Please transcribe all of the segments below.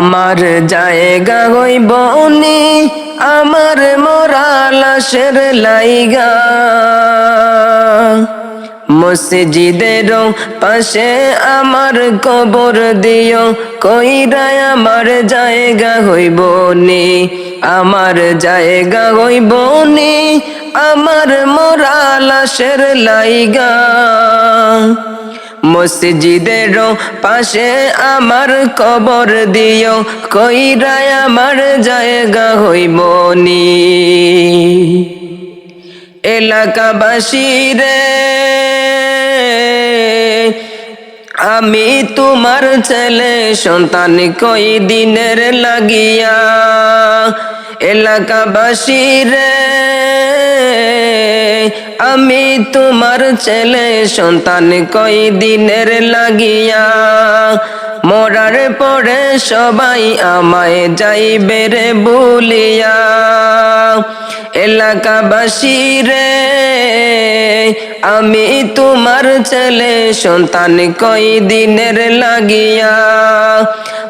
আমার জায়গা হইব নি, আমার মরা লাশের লাইগা। মসজিদের পাশে আমার কবর দিও কইরায় আমার জায়গা হইব নি, আমার জায়গা হইব নি, আমার মরা লাশের লাইগা। মসজিদের পাশে আমার কবর দিও কইরায় আমার জায়গা হইব নি। এলাকাবাসী রে আমি তোমার ছেলে, সন্তান কই দিনের লাগিয়া? এলাকাবাসী রে, আমি তোমার ছেলে, সন্তান কই দিনের লাগিয়া? মরার পরে সবাই আমায় যাইবে রে বলিয়া। এলাকাবাসী রে, আমি তোমার ছেলে, সন্তান কই দিনের লাগিয়া।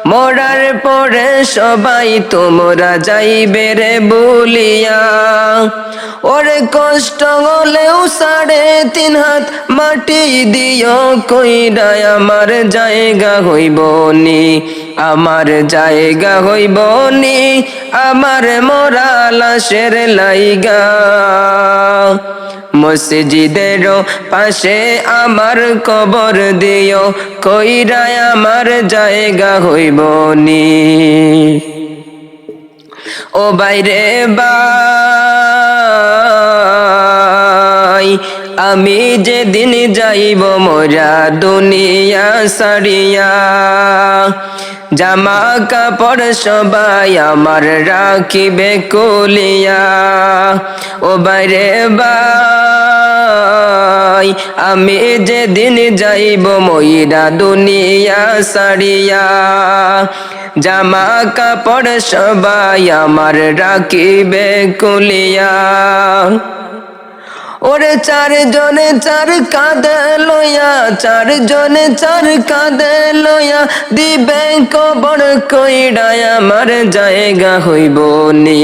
মরার পরে সবাই তোমরা যাইবে রে বলিয়া। ওরে কষ্ট হলেও সাড়ে তিন হাত মাটি দিও কইরায় আমার জায়গা হইব নি। আমার জায়গা হইব নি, আমার মরা লাশের লাইগা। মসজিদের পাশে আমার কবর দিও কইরায় আমার জায়গা হইব নি। ও বাইরে বাই আমি যেদিন যাইব মোরা দুনিয়া সারিয়া। জামা কাপড় সবাই আমার রাখিবে কলিয়া। ও বাইরে বাই আমি যেদিন যাইব ময়রা দুনিয়া সারিয়া। জামা কাপড় সবাই আমার রাখিবে কুলিয়া। ওরে চার জনে চার কাঁদে লইয়া চার জনে চার কাঁদে লইয়া দিবে কবর কইডায় আমার জায়গা হইব নি।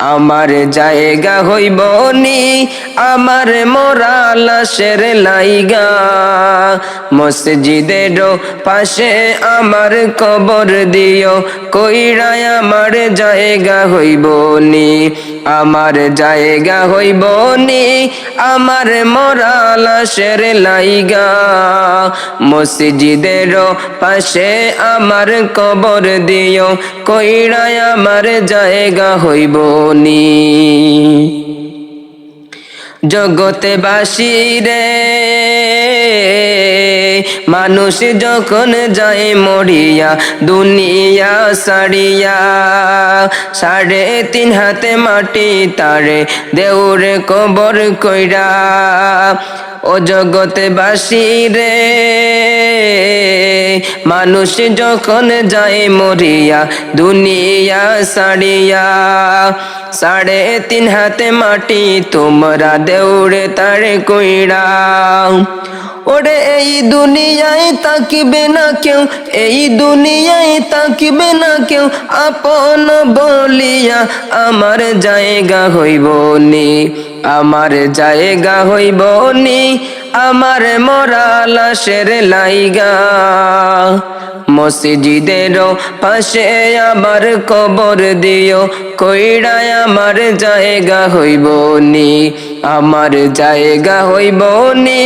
আমার জায়গা হইব নি, আমার মরা লাশের লাইগা। মসজিদের পাশে আমার কবর দিও কইরায় আমার জায়গা হইব নি, আমার জায়গা হইব নি, আমার মরা লাশের লাইগা। মসজিদের পাশে আমার কবর দিও কইরায় আমার জায়গা হইব নি। জগতে বাসি রে, মানুষ যখন যায় মরিয়া, দুনিয়া সারিয়া, সাড়ে তিন হাতে মাটি তারে দেউরে কবর কইরা। ও জগতে বাসি রে, মানুষ যখন যায় মরিয়া, দুনিয়া সারিয়া সাড়ে তিন হাতে মাটি, তোমরা দেউরে তারে কইরা। ওরে, এই দুনিয়ায় তাকিবে না কেউ, এই দুনিয়ায় তাকিবে না কেউ। আপন বলিয়া আমার জায়গা হইব নি, আমার জায়গা হইব নি, আমার মরা লাশের লাইগা। মসজিদের পাশে আমার কবর দিও কইড়ায় আমার জায়গা হইব নি, আমার জায়গা হইব নি,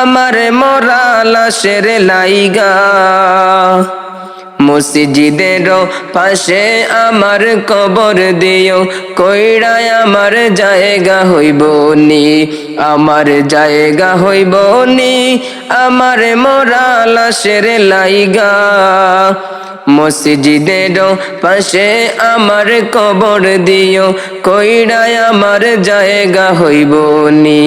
আমার মরা লাশের লাইগা। মসজিদের পাশে আমার কবর দিও কইড়ায় আমার জায়গা হইব নি, আমার জায়গা হইব নি, আমার মরা লাশের লাইগা। মসজিদের পাশে আমার কবর দিও কইড়ায় আমার জায়গা হইব নি।